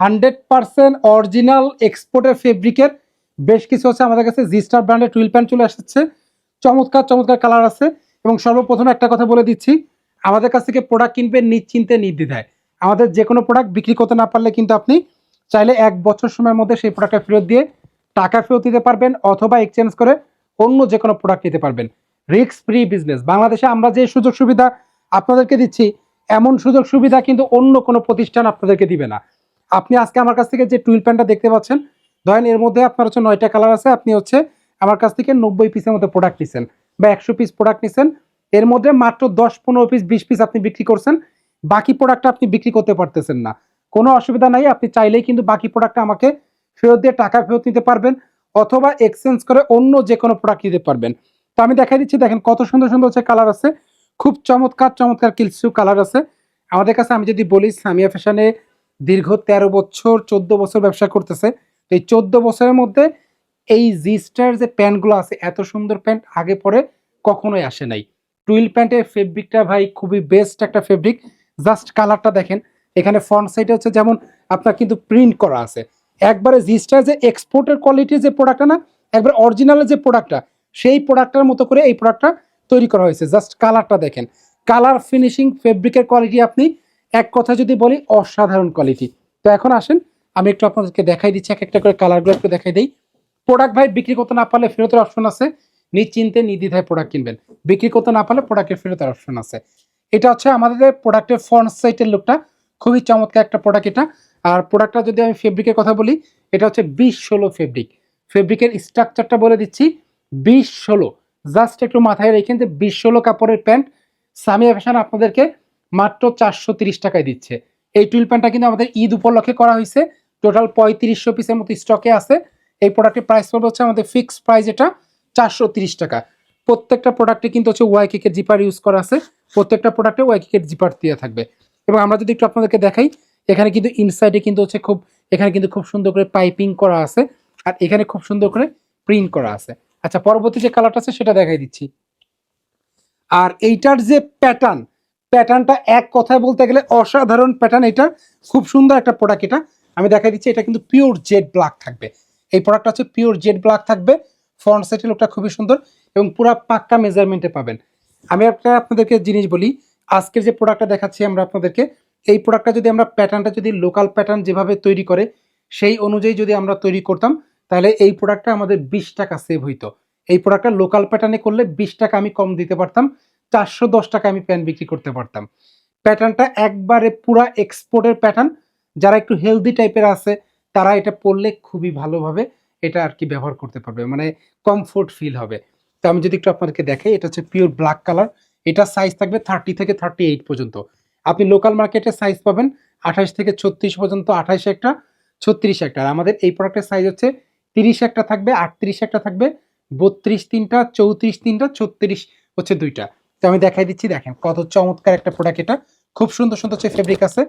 Hundred percent original এক্সপোর্টের ফেব্রিকের বেশ কিছু হচ্ছে আমাদের কাছে। জিস্টার ব্র্যান্ডের টুইল প্যান্ট চলে আসছে চমৎকার চমৎকার কালার আছে। এবং সর্বপ্রথম একটা কথা বলে দিচ্ছি, আমাদের কাছ থেকে প্রোডাক্ট কিনবেন নিশ্চিন্তে নির্দ্বিধায়। আমাদের যে কোনো প্রোডাক্ট বিক্রি করতে না পারলে কিন্তু আপনি চাইলে এক বছর সময়ের মধ্যে সেই প্রোডাক্টটা ফেরত দিয়ে টাকা ফেরত দিতে পারবেন অথবা এক্সচেঞ্জ করে অন্য যে কোনো প্রোডাক্ট নিতে পারবেন। রিস্ক ফ্রি বিজনেস বাংলাদেশে আমরা যে সুযোগ সুবিধা আপনাদেরকে দিচ্ছি, এমন সুযোগ সুবিধা কিন্তু অন্য কোনো প্রতিষ্ঠান আপনাদেরকে দিবে না। আপনি আজকে আমার কাছ থেকে যে টুইল প্যান্টটা দেখতে পাচ্ছেন, ধরেন এর মধ্যে আপনার হচ্ছে নয়টা কালার আছে, আপনি হচ্ছে আমার কাছ থেকে নব্বই পিসের মতো প্রোডাক্ট নিছেন বা একশো পিস প্রোডাক্ট নিছেন। এর মধ্যে মাত্র দশ, পনেরো পিস বিশ পিস আপনি বিক্রি করছেন। বাকি প্রোডাক্টটা আপনি বিক্রি করতে পারতেছেন না। কোনো অসুবিধা নাই, আপনি চাইলেই কিন্তু বাকি প্রোডাক্টটা আমাকে ফেরত দিয়ে টাকা ফেরত নিতে পারবেন অথবা এক্সচেঞ্জ করে অন্য যে কোনো প্রোডাক্ট নিতে পারবেন। তো আমি দেখাই দিচ্ছি, দেখেন কত সুন্দর সুন্দর হচ্ছে কালার আছে। খুব চমৎকার চমৎকার কিছু কালার আছে। আমাদের কাছে আমি যদি বলি, সামিয়া ফ্যাশনে দীর্ঘ তেরো বছর, চোদ্দ বছর ব্যবসা করতেছে। তো এই চোদ্দ বছরের মধ্যে এই জিস্টার যে প্যান্টগুলো আছে, এত সুন্দর প্যান্ট আগে পরে কখনোই আসে নাই। টুইল প্যান্টের ফেব্রিকটা ভাই খুবই বেস্ট একটা ফেব্রিক। জাস্ট কালারটা দেখেন, এখানে ফ্রন্ট সাইডে হচ্ছে যেমন আপনার কিন্তু প্রিন্ট করা আছে। একবারে জিস্টার যে এক্সপোর্টের কোয়ালিটির যে প্রোডাক্টটা না, একবার অরিজিনালের যে প্রোডাক্টটা সেই প্রোডাক্টটার মতো করে এই প্রোডাক্টটা তৈরি করা হয়েছে। জাস্ট কালারটা দেখেন। কালার ফিনিশিং ফেব্রিকের কোয়ালিটি আপনি এক কথা যদি বলি, অসাধারণ কোয়ালিটি তো এখন আসেন, আমি একটু আপনাদেরকে দেখাই দিচ্ছি, এক একটা করে কালারগুলো একটু দেখাই দিই। প্রোডাক্ট ভাই, বিক্রি করতে না পারলে ফেরতের অপশন আছে। নিশ্চিন্তে নির্দ্বিধায় প্রোডাক্ট কিনবেন। বিক্রি করতে না পারলে প্রোডাক্টের ফেরতের অপশন আছে। এটা হচ্ছে আমাদের প্রোডাক্টের ফ্রন্ট সাইটের লুকটা খুবই চমৎকার একটা প্রোডাক্ট এটা। আর প্রোডাক্টটা যদি আমি ফেব্রিকের কথা বলি, এটা হচ্ছে বিশ ষোলো ফেব্রিক ফেব্রিকের স্ট্রাকচারটা বলে দিচ্ছি, বিশ ষোলো। জাস্ট একটু মাথায় রেখেন যে বিশ ষোলো কাপড়ের প্যান্ট সামিয়া ফ্যাশন আপনাদেরকে মাত্র চারশো তিরিশ টাকায় দিচ্ছে। এই টুইল প্যান্টটা কিন্তু আমাদের ঈদ উপলক্ষে করা হয়েছে। টোটাল পঁয়ত্রিশশো পিসের মতো স্টকে আছে। এই প্রোডাক্টের প্রাইস পড়বে হচ্ছে আমাদের ফিক্সড প্রাইস এটা চারশো তিরিশ টাকা। প্রত্যেকটা প্রোডাক্টে কিন্তু হচ্ছে ওয়াই কেকের জিপার ইউজ করা আছে। প্রত্যেকটা প্রোডাক্টে ওয়াই কেকের জিপার দিয়ে থাকবে। এবং আমরা যদি একটু আপনাদেরকে দেখাই, এখানে কিন্তু ইনসাইডে কিন্তু হচ্ছে খুব এখানে কিন্তু খুব সুন্দর করে পাইপিং করা আছে। আর এখানে খুব সুন্দর করে প্রিন্ট করা আছে। আচ্ছা পরবর্তী যে কালারটা আছে সেটা দেখাই দিচ্ছি। আর এইটার যে প্যাটার্ন প্যাটার্নটা এক কথায় বলতে গেলে অসাধারণ প্যাটার্ন। এটা খুব সুন্দর একটা প্রোডাক্ট এটা। আমি দেখাই দিচ্ছি, এটা কিন্তু পিওর জেড ব্ল্যাক থাকবে। এই প্রোডাক্টটা হচ্ছে পিওর জেড ব্ল্যাক থাকবে। ফ্রন্ট সাইডের লোকটা খুবই সুন্দর এবং পুরো পাক্কা মেজারমেন্টে পাবেন। আমি একটা আপনাদেরকে জিনিস বলি, আজকের যে প্রোডাক্টটা দেখাচ্ছি আমরা আপনাদেরকে, এই প্রোডাক্টটা যদি আমরা প্যাটার্নটা যদি লোকাল প্যাটার্ন যেভাবে তৈরি করে, সেই অনুযায়ী যদি আমরা তৈরি করতাম, তাহলে এই প্রোডাক্টটা আমাদের বিশ টাকা সেভ হইতো। এই প্রোডাক্টটা লোকাল প্যাটার্নে করলে বিশ টাকা আমি কম দিতে পারতাম। চারশো দশ টাকা আমি প্যান্ট বিক্রি করতে পারতাম। প্যাটার্নটা একবারে পুরা এক্সপোর্টের প্যাটার্ন। যারা একটু হেলদি টাইপের আছে, তারা এটা পরলে খুবই ভালোভাবে এটা আর কি ব্যবহার করতে পারবে মানে কমফোর্ট ফিল হবে। তো আমি যদি একটু আপনাদেরকে দেখাই, এটা হচ্ছে পিওর ব্ল্যাক কালার এটা সাইজ থাকবে থার্টি থেকে থার্টি এইট পর্যন্ত। আপনি লোকাল মার্কেটে সাইজ পাবেন, আঠাশ থেকে ছত্রিশ পর্যন্ত আঠাশ একটা, ছত্রিশ একটা। আর আমাদের এই প্রোডাক্টের সাইজ হচ্ছে তিরিশ একটা থাকবে, আটত্রিশ একটা থাকবে, বত্রিশ তিনটা, চৌত্রিশ তিনটা, ছত্রিশ হচ্ছে দুইটা। তো আমি দেখাই দিচ্ছি, দেখেন কত চমৎকার একটা প্রোডাক্ট এটা। খুব সুন্দর সুন্দর হচ্ছে ফেব্রিক আছে।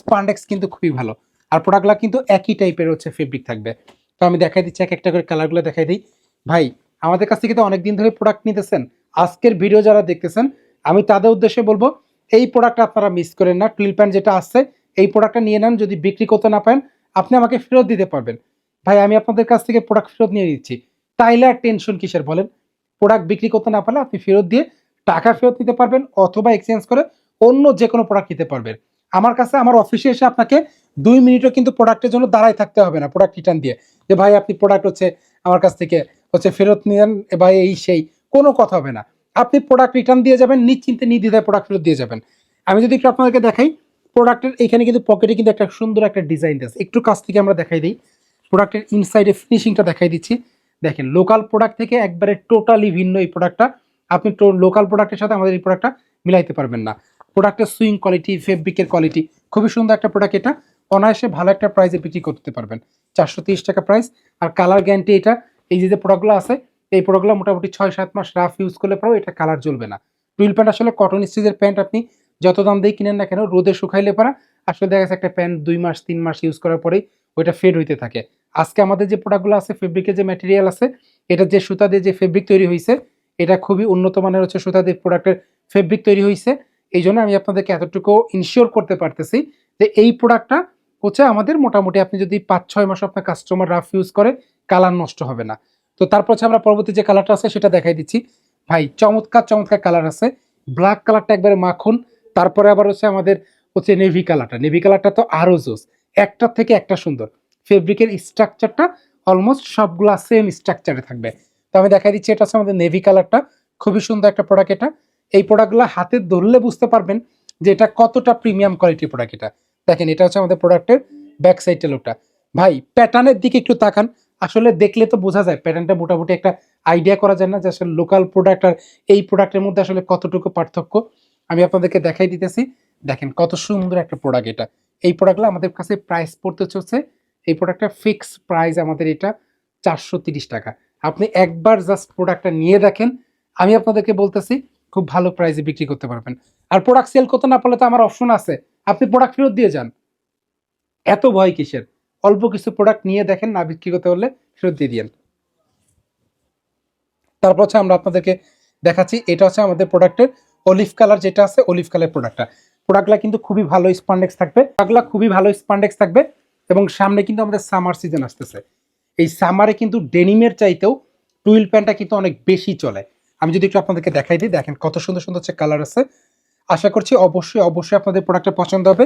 স্পান্ডেক্স কিন্তু খুবই ভালো। আর প্রোডাক্টগুলো কিন্তু একই টাইপের হচ্ছে ফেব্রিক থাকবে। তো আমি দেখাই দিচ্ছি, এক একটা করে কালারগুলো দেখাই দিই। ভাই, আমাদের কাছ থেকে তো অনেকদিন ধরে প্রোডাক্ট নিতেছেন। আজকের ভিডিও যারা দেখতেছেন, আমি তাদের উদ্দেশ্যে বলব, এই প্রোডাক্টটা আপনারা মিস করেন না। টুইল প্যান্ট যেটা আসছে এই প্রোডাক্টটা নিয়ে নেন। যদি বিক্রি করতে না পারেন, আপনি আমাকে ফেরত দিতে পারবেন। ভাই, আমি আপনাদের কাছ থেকে প্রোডাক্ট ফেরত নিয়ে নিচ্ছি। তাইলে আর টেনশন কিসের বলেন? প্রোডাক্ট বিক্রি করতে না পারলে আপনি ফেরত দিয়ে টাকা ফেরত নিতে পারবেন অথবা এক্সচেঞ্জ করে অন্য যে কোনো প্রোডাক্ট নিতে পারবেন। আমার কাছে, আমার অফিসে এসে আপনাকে দুই মিনিটও কিন্তু প্রোডাক্টের জন্য দাঁড়ায় থাকতে হবে না প্রোডাক্ট রিটার্ন দিয়ে। যে ভাই, আপনি প্রোডাক্ট হচ্ছে আমার কাছ থেকে হচ্ছে ফেরত নিয়েন ভাই, এই সেই, কোনো কথা হবে না। আপনি প্রোডাক্ট রিটার্ন দিয়ে যাবেন, নিশ্চিন্তে নির্দ্বিধায় প্রোডাক্ট ফেরত দিয়ে যাবেন। আমি যদি একটু আপনাদেরকে দেখাই প্রোডাক্টের এখানে কিন্তু পকেটে কিন্তু একটা সুন্দর একটা ডিজাইন আছে। একটু কাছ থেকে আমরা দেখাই দিই। প্রোডাক্টের ইনসাইডে ফিনিশিংটা দেখাই দিচ্ছি। দেখেন লোকাল প্রোডাক্ট থেকে একবারে টোটালি ভিন্ন এই প্রোডাক্টটা আপনি লোকাল প্রোডাক্টের সাথে আমাদের এই প্রোডাক্টটা মিলাইতে পারবেন না। প্রোডাক্টের সুইং কোয়ালিটি ফেব্রিকের কোয়ালিটি খুবই সুন্দর একটা প্রোডাক্ট এটা। অনায়াসে ভালো একটা প্রাইসে বিক্রি করতে পারবেন। চারশো টাকা প্রাইস আর কালার গ্যারান্টি এটা, এই যে যে প্রোডাক্টগুলো আছে, এই প্রোডাক্টগুলো মোটামুটি ছয়, সাত মাস রাফ ইউজ করলে পরেও এটা কালার জ্বলবে না। টুইল প্যান্ট আসলে কটন স্টিচের প্যান্ট আপনি যত দাম দিয়ে কিনেন না কেন, রোদে শুকাইলে পারা আসলে দেখা যাচ্ছে একটা প্যান্ট দুই মাস, তিন মাস ইউজ করার পরেই ওইটা ফেড হইতে থাকে। আজকে আমাদের যে প্রোডাক্টগুলো আছে ফেব্রিকের যে ম্যাটেরিয়াল আছে, এটা যে সুতা দিয়ে যে ফেব্রিক তৈরি হয়েছে এটা খুবই উন্নত মানের হচ্ছে সুতা প্রোডাক্টের ফেব্রিক তৈরি হয়েছে এই জন্য আমি আপনাদেরকে এতটুকু ইনশিওর করতে পারতেছি যে এই প্রোডাক্টটা হচ্ছে আমাদের মোটামুটি আপনি যদি পাঁচ ছয় মাস আপনার কাস্টমার রাফ ইউজ করে কালার নষ্ট হবে না। তো তারপর হচ্ছে আমরা পরবর্তী যে কালারটা আছে সেটা দেখাই দিচ্ছি। ভাই, চমৎকার চমৎকার কালার আছে। ব্ল্যাক কালারটা একবারে মাখন। তারপরে আবার হচ্ছে আমাদের হচ্ছে নেভি কালারটা নেভি কালারটা তো আরও জোস। একটার থেকে একটা সুন্দর। ফেব্রিকের স্ট্রাকচারটা অলমোস্ট সবগুলা সেম স্ট্রাকচারে থাকবে। তো আমি দেখাই দিচ্ছি, এটা হচ্ছে আমাদের নেভি কালারটা খুবই সুন্দর একটা প্রোডাক্ট এটা। এই প্রোডাক্টগুলো হাতে ধরলে বুঝতে পারবেন যে এটা কতটা প্রিমিয়াম কোয়ালিটির প্রোডাক্ট এটা। দেখেন, এটা হচ্ছে আমাদের প্রোডাক্টের ব্যাক সাইডটা লোকটা ভাই প্যাটার্নের দিকে একটু তাকান। আসলে দেখলে তো বোঝা যায় প্যাটার্নটা মোটামুটি একটা আইডিয়া করা যায় না যে আসলে লোকাল প্রোডাক্ট আর এই প্রোডাক্টের মধ্যে আসলে কতটুকু পার্থক্য। আমি আপনাদেরকে দেখাই দিতেছি। দেখেন, কত সুন্দর একটা প্রোডাক্ট এটা। এই প্রোডাক্টগুলো আমাদের কাছে প্রাইস পড়তে চলছে। এই প্রোডাক্টটা ফিক্স প্রাইস আমাদের এটা চারশো টাকা। আপনি একবার জাস্ট প্রোডাক্টটা নিয়ে দেখেন, আমি আপনাদেরকে বলতেছি, খুব ভালো প্রাইসে বিক্রি করতে পারবেন। আর প্রোডাক্ট সেল করতে না পারলে তো আমার অপশন আছে। আপনি প্রোডাক্ট ফেরত দিয়ে যান। এত ভয় কিসের? অল্প কিছু প্রোডাক্ট নিয়ে দেখেন, না বিক্রি করতে পারলে ফেরত দিয়ে দিয়েন। তারপর হচ্ছে আমরা আপনাদেরকে দেখাচ্ছি, এটা হচ্ছে আমাদের প্রোডাক্টের অলিভ কালার যেটা আছে অলিভ কালার প্রোডাক্টটা প্রোডাক্টগুলো কিন্তু খুবই ভালো স্পান্ডেক্স থাকবে। প্রোডাক্টগুলো খুবই ভালো স্পান্ডেক্স থাকবে এবং সামনে কিন্তু আমাদের সামার সিজন আসতেছে। এই সামারে কিন্তু ডেনিমের চাইতেও টুইল প্যান্টটা কিন্তু অনেক বেশি চলে। আমি যদি একটু আপনাদেরকে দেখাই দিই, দেখেন কত সুন্দর সুন্দর হচ্ছে কালার আছে। আশা করছি অবশ্যই অবশ্যই আপনাদের প্রোডাক্টটা পছন্দ হবে।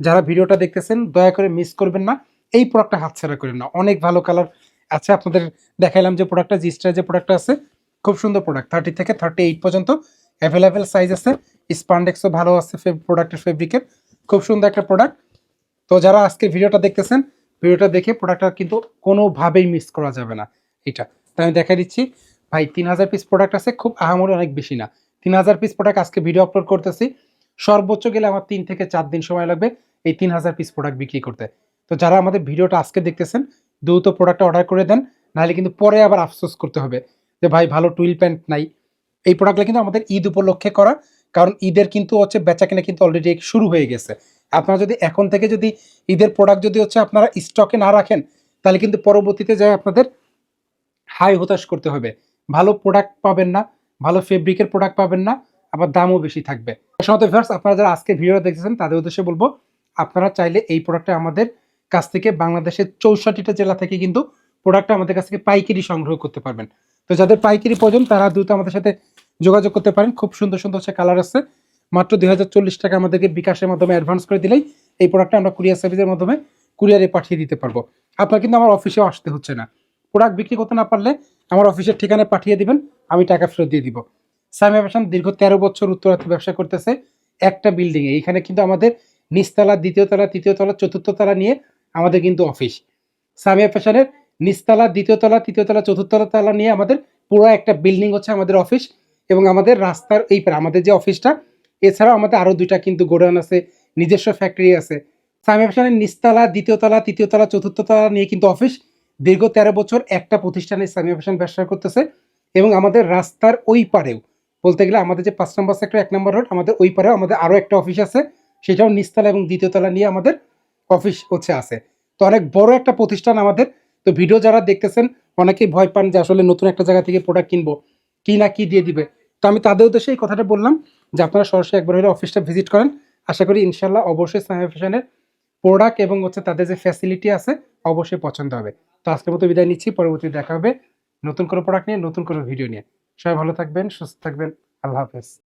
যারা ভিডিওটা দেখতেছেন, দয়া করে মিস করবেন না। এই প্রোডাক্টটা হাতছাড়া করেন না। অনেক ভালো কালার আছে। আপনাদের দেখাইলাম যে প্রোডাক্টটা জিস্টার যে প্রোডাক্টটা আছে, খুব সুন্দর প্রোডাক্ট। থার্টি থেকে থার্টি এইট পর্যন্ত অ্যাভেলেবেল সাইজ আছে। স্পান্ডেক্সও ভালো আছে প্রোডাক্টের ফেব্রিকের খুব সুন্দর একটা প্রোডাক্ট। তো যারা আজকে ভিডিওটা দেখতেছেন ভিডিওটা দেখে প্রোডাক্টটা কিন্তু কোনোভাবেই মিস করা যাবে না। এটা তাই আমি দেখাই দিচ্ছি। ভাই, তিন হাজার পিস প্রোডাক্ট আছে, খুব আহামরি অনেক বেশি না। তিন হাজার পিস প্রোডাক্ট আজকে ভিডিও আপলোড করতেছি। সর্বোচ্চ গেলে আমার তিন থেকে চার দিন সময় লাগবে এই তিন হাজার পিস প্রোডাক্ট বিক্রি করতে। তো যারা আমাদের ভিডিওটা আজকে দেখতেছেন, দ্রুত প্রোডাক্টটা অর্ডার করে দেন, নাহলে কিন্তু পরে আবার আফসোস করতে হবে যে, ভাই, ভালো টুইল প্যান্ট নাই। এই প্রোডাক্টগুলো কিন্তু আমাদের ঈদ উপলক্ষে করা, কারণ ঈদের কিন্তু হচ্ছে বেচা কেনা কিন্তু অলরেডি শুরু হয়ে গেছে। আপনারা যদি এখন থেকে যদি ঈদের প্রোডাক্ট যদি হচ্ছে আপনারা স্টকে না রাখেন, তাহলে কিন্তু পরবর্তীতে যায় আপনাদের হাই হতাশ করতে হবে। ভালো প্রোডাক্ট পাবেন না, ভালো ফেব্রিকের প্রোডাক্ট পাবেন না, আবার দামও বেশি থাকবে। সময় ভিউয়ার্স আপনারা যারা আজকে ভিডিওটা দেখতেছেন, তাদের উদ্দেশ্যে বলব, আপনারা চাইলে এই প্রোডাক্টটা আমাদের কাছ থেকে বাংলাদেশের চৌষট্টিটা জেলা থেকে কিন্তু প্রোডাক্টটা আমাদের কাছ থেকে পাইকারি সংগ্রহ করতে পারবেন। তো যাদের পাইকারি প্রয়োজন, তারা দ্রুত আমাদের সাথে যোগাযোগ করতে পারেন। খুব সুন্দর সুন্দর হচ্ছে কালার আছে মাত্র দুই হাজার চল্লিশ টাকা আমাদেরকে বিকাশের মাধ্যমে অ্যাডভান্স করে দিলেই এই প্রোডাক্টটা আমরা কুরিয়ার সার্ভিসের মাধ্যমে কুরিয়ারে পাঠিয়ে দিতে পারব। আপনার কিন্তু আমার অফিসেও আসতে হচ্ছে না। প্রোডাক্ট বিক্রি করতে না পারলে আমার অফিসের ঠিকানায় পাঠিয়ে দিবেন, আমি টাকা ফেরত দিয়ে দিব। সামিয়া ফ্যাশন দীর্ঘ তেরো বছর উত্তরাতে ব্যবসা করতেছে, একটা বিল্ডিংয়ে এইখানে কিন্তু আমাদের নিচতলা, দ্বিতীয় তলা, তৃতীয় তলা, চতুর্থ তলা নিয়ে আমাদের কিন্তু অফিস সামিয়া ফ্যাশনের নিচতলা, দ্বিতীয় তলা, তৃতীয় তলা, চতুর্থ তলা নিয়ে আমাদের পুরো একটা বিল্ডিং হচ্ছে আমাদের অফিস এবং আমাদের রাস্তার এই আমাদের যে অফিসটা এছাড়াও আমাদের আরও দুইটা কিন্তু গোডাউন আছে, নিজস্ব ফ্যাক্টরি আছে। সামিয়া ফ্যাশনের তৃতীয় তলা, চতুর্থ তলা নিয়ে কিন্তু অফিস দীর্ঘ তেরো বছর একটা প্রতিষ্ঠানে সামিয়া ফ্যাশন ব্যবসা করতেছে এবং আমাদের রাস্তার ওই পারেও। বলতে গেলে আমাদের যে পাঁচ নম্বর সেক্টর এক নম্বর রোড আমাদের ওই পারেও আমাদের আরও একটা অফিস আছে। সেটাও নিচতলা এবং দ্বিতীয় তলা নিয়ে আমাদের অফিস হচ্ছে আছে। তো অনেক বড় একটা প্রতিষ্ঠান আমাদের। তো ভিডিও যারা দেখতেছেন, অনেকেই ভয় পান যে আসলে নতুন একটা জায়গা থেকে প্রোডাক্ট কিনবো। কি না কি দিয়ে দিবে? তো আমি তাদের উদ্দেশ্যে এই কথাটা বললাম। যে আপনারা সরাসরি একবার হলে অফিসটা ভিজিট করেন। আশা করি ইনশাল্লাহ অবশ্যই সামি ফ্যাশনের প্রোডাক্ট এবং হচ্ছে তাদের যে ফ্যাসিলিটি আছে, অবশ্যই পছন্দ হবে। তো আজকের মতো বিদায় নিচ্ছি, পরবর্তী দেখা হবে নতুন কোনো প্রোডাক্ট নিয়ে, নতুন কোনো ভিডিও নিয়ে। সবাই ভালো থাকবেন, সুস্থ থাকবেন, আল্লাহ হাফেজ।